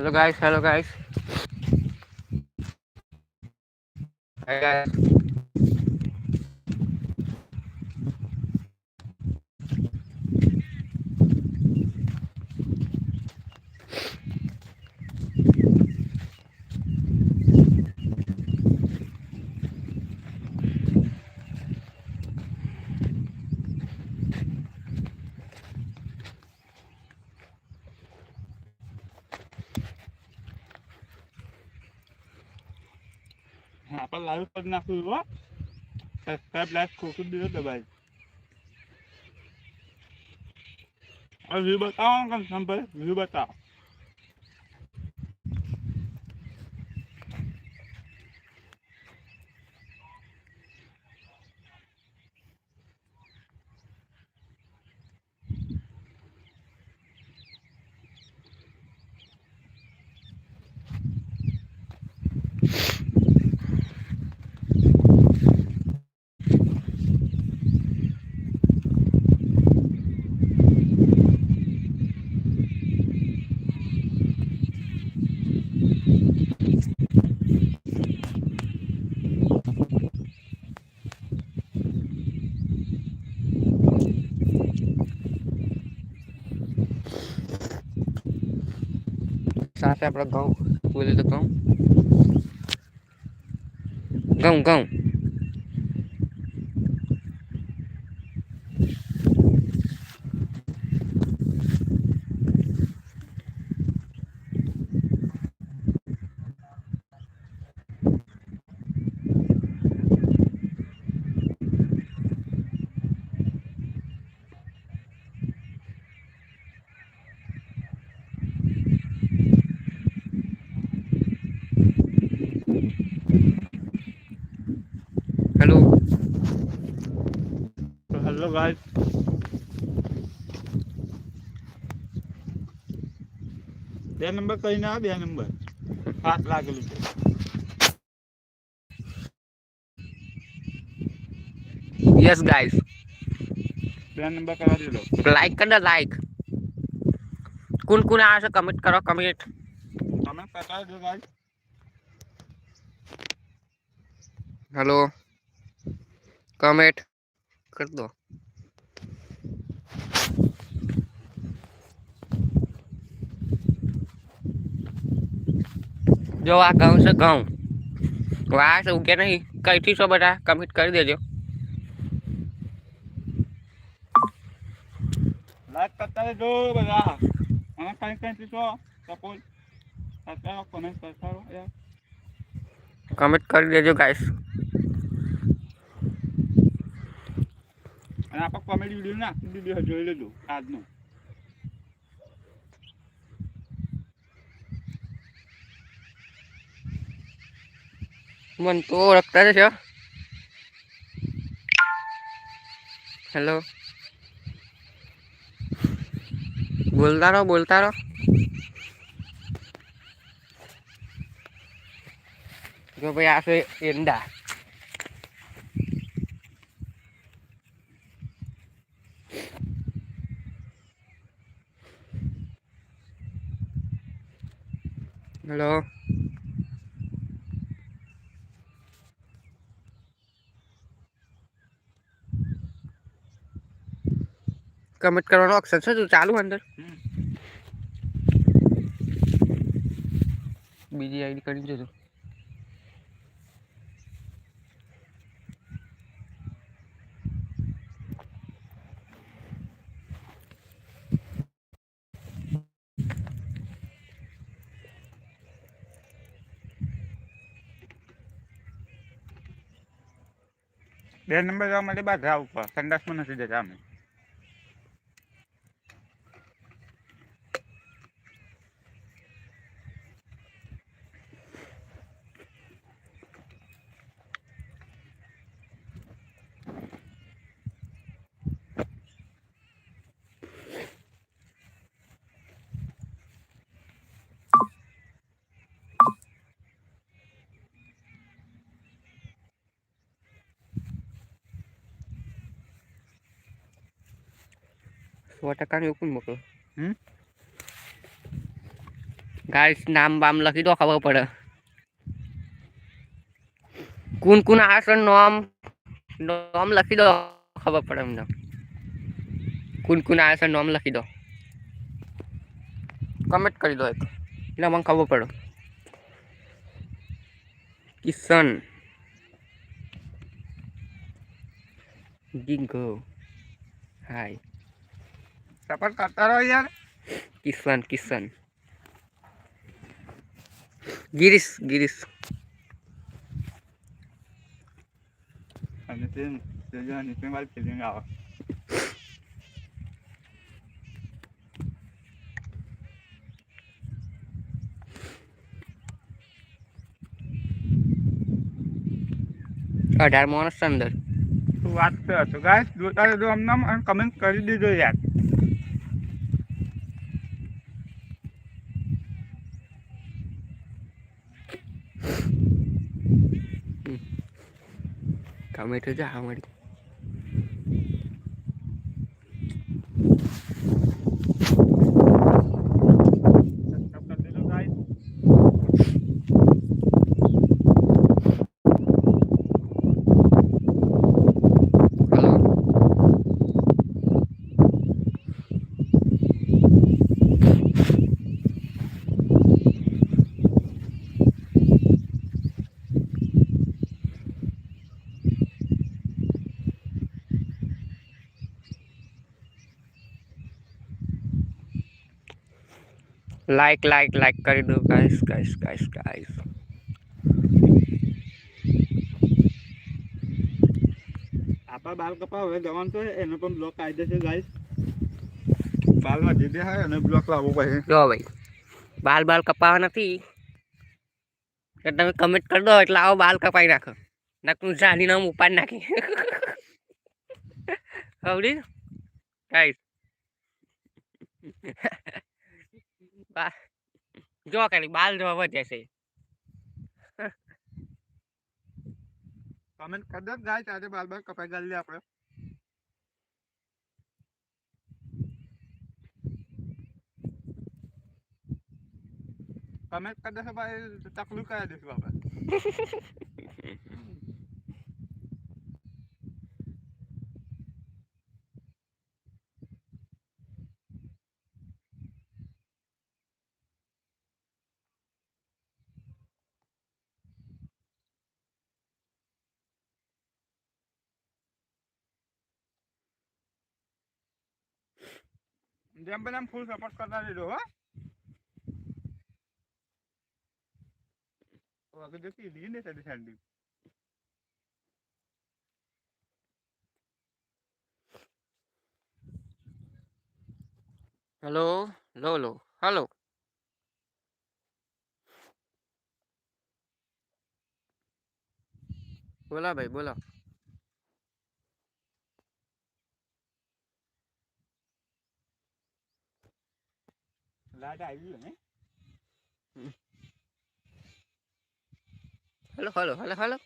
hello guys hello guys hi guys channel live કરી નાખ્યું હો સબસ્ક્રાઈબ લાઈક ખોટું દીધો દબાઈ હવે વ્યૂ બતાવો ને તમે સંભાઈ વ્યૂ બતાવો આપણા ઘઉં બોલે તો ઘઉં ઘઉં ઘઉં हेलो हेलो गाइस બે નંબર કરીને આ બે નંબર હાથ લાગેલું છે યસ ગાઈસ બે નંબર કરવા દેલો લાઈક કરો લાઈક કોણ કોણ આવે છે કમેન્ટ કરો કમેન્ટ તમે પતાવી દો ગાઈસ હેલો कमेंट कर दो जो આ ઘઉં છે ઘઉં વાસ ઉગે નહીં કઈથી છો બધા કમેન્ટ કરી દેજો લાઈક કરતા રહેજો બધા અને કઈ કઈથી છો સપોઝ કમેન્ટ કરતા રહો કમેન્ટ કરી દેજો ગાઈસ આપણે કોમેડી વિડીયો ના વિડીયો જોઈ લેજો આજનો મન તો ઓળખતા છે હેલો બોલતા રહો બોલતા રહો જો ભાઈ આ છે એંડા હેલો કમિટ કરવાનો ઓપ્શન છે તું ચાલુ અંદર બીજી આઈડી કરી દેજો બે નંબર જવા માટે બાર જાવ ઉપર સંડાસમાં નથી જતા અમે વોટા કાંઈ ઓપન બક હમ ગાઈસ નામ બામ લખી દો ખબર પડે કું કું આસ નામ નામ લખી દો ખબર પડે અમને કું કું આસ નામ લખી દો કમેન્ટ કરી દો એક ઇનામ ખબર પડે કિશન જિંગો હાઈ सफर करता रहो यार किशन किशन गिरीश गिरीश नितिन जो नितिन वाली फीलिंग आओ અઢાર માણસ અંદર વાત કરો તો ગાય જોતા રહેજો કમેન્ટ કરી દીધો યાર ટામેટો જા મળી લાઈક લાઈક લાઈક કરી દો ગાઈસ ગાઈસ ગાઈસ ગાઈસ આપા બાલ કપા હવે જવાનું છે એનો પણ બ્લોક કાયદે છે ગાઈસ બાલમાં દીધે હા અને બ્લોક લાવવો પડે જો ભાઈ બાલ બાલ કપાવા નથી કે તમે કમેન્ટ કરી દો એટલે આવો બાલ કપાઈ નાખો નકનું જાની નામ ઉપાડી નાખી ખબરી ગાઈસ जो कर बाल जो जैसे कमेंट कर दो गाइस आज बाल बाल कपे गल ले अपने कमेंट कर दो भाई तकलीफ का दिस बाबा જેમ બને એમ ફૂલ સપોર્ટ કરતા રહેજો હો આગળ જતી લીધી ને સાડી સાડી હેલો લો લો હાલો બોલા ભાઈ બોલા લાડ આવ્યું ને hello hello hello hello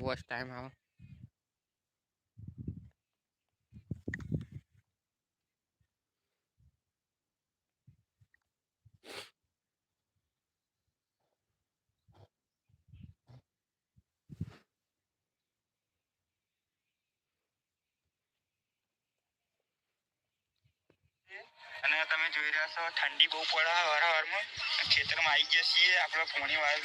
wash time આ ને તમે જોઈ રહ્યા છો ઠંડી બહુ પડ્યા હર હર માં આ ક્ષેત્ર માં આવી ગય છે આપણો ફોની વાયલ